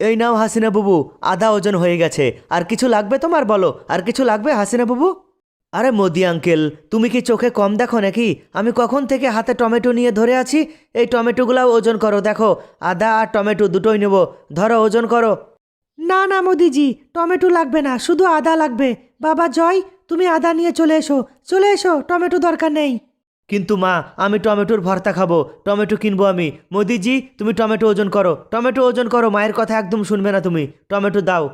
এই নাও হাসিনা বাবু, আধা ওজন হয়ে গেছে। আর কিছু লাগবে তোমার বলো? আর কিছু লাগবে হাসিনা বাবু? আরে মোদি আঙ্কেল, তুমি কি চোখে কম দেখো নাকি? আমি কখন থেকে হাতে টমেটো নিয়ে ধরে আছি? এই টমেটোগুলাও ওজন করো, দেখো। আদা আর টমেটো দুটোই নেব। ধরো, ওজন করো। না না, মোদিজি, টমেটো লাগবে না, শুধু আদা লাগবে। বাবা, জয়, তুমি আদা নিয়ে চলে এসো। চলে এসো, টমেটো দরকার নেই। কিন্তু মা, আমি টমেটোর ভর্তা খাব। টমেটো কিনবো আমি। মোদিজি, তুমি টমেটো ওজন করো। টমেটো ওজন করো, মায়ের কথা একদম শুনবে না তুমি। টমেটো দাও।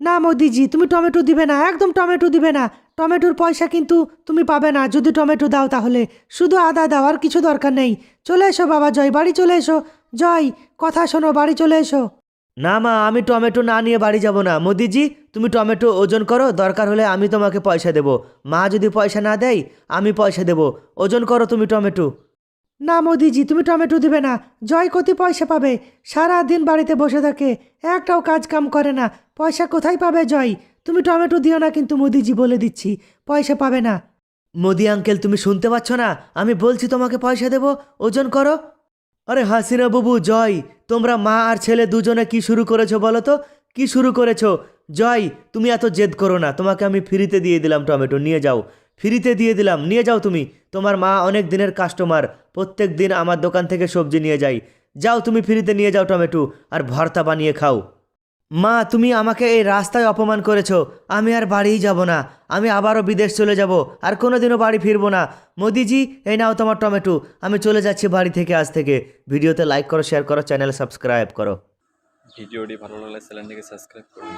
না মোদিজি, তুমি টমেটো দিবে না, একদম টমেটো দিবে না। টমেটোর পয়সা কিন্তু তুমি পাবে না, যদি টমেটো দাও তাহলে। শুধু আদা দাও, আর কিছু দরকার নেই। চলে এসো বাবা জয়, বাড়ি চলে এসো। জয়, কথা শোনো, বাড়ি চলে এসো। না মা, আমি টমেটো না নিয়ে বাড়ি যাব না। মোদিজি, তুমি টমেটো ওজন করো, দরকার হলে আমি তোমাকে পয়সা দেব। মা যদি পয়সা না দেয়, আমি পয়সা দেব। ওজন করো তুমি টমেটো। না মোদিজি, তুমি টমেটো দিবে না। জয় কতি পয়সা পাবে। সারা দিন বাড়িতে বসে থাকে। একটাও কাজ কাম করে না। পয়সা কোথায় পাবে জয়? তুমি টমেটো দিও না কিন্তু মোদিজি বলে দিচ্ছি। পয়সা পাবে না। মোদি আঙ্কেল, তুমি শুনতে পাচ্ছ না? আমি বলছি তোমাকে পয়সা দেব। ওজন করো। আরে হাসিনা বাবু, জয়। তোমরা মা আর ছেলে দুজনে কি শুরু করেছ বলো তো? কি শুরু করেছ? জয়, তুমি এত জেদ করো না। তোমাকে আমি ফ্রিতে দিয়ে দিলাম টমেটো। নিয়ে যাও। ফ্রিতে দিয়ে দিলাম। নিয়ে যাও তুমি। তোমার মা অনেক দিনের কাস্টমার প্রত্যেক দিন আমার দোকান থেকে সবজি নিয়ে যাই যাও তুমি ফ্রিতে নিয়ে যাও টমেটো। আর ভর্তা বানিয়ে খাও। মা, তুমি আমাকে এই রাস্তায় অপমান করেছ। আমি আর বাড়িই যাব না। আমি আবারও বিদেশ চলে যাব। আর কোনোদিনও বাড়ি ফিরবো না। মোদিজি, এই নাও তোমার টমেটো। আমি চলে যাচ্ছি বাড়ি থেকে, আজ থেকে। ভিডিওতে লাইক করো শেয়ার করো চ্যানেল সাবস্ক্রাইব করো। ভিডিওটি ভালো লাগলে চ্যানেলটিকে সাবস্ক্রাইব করুন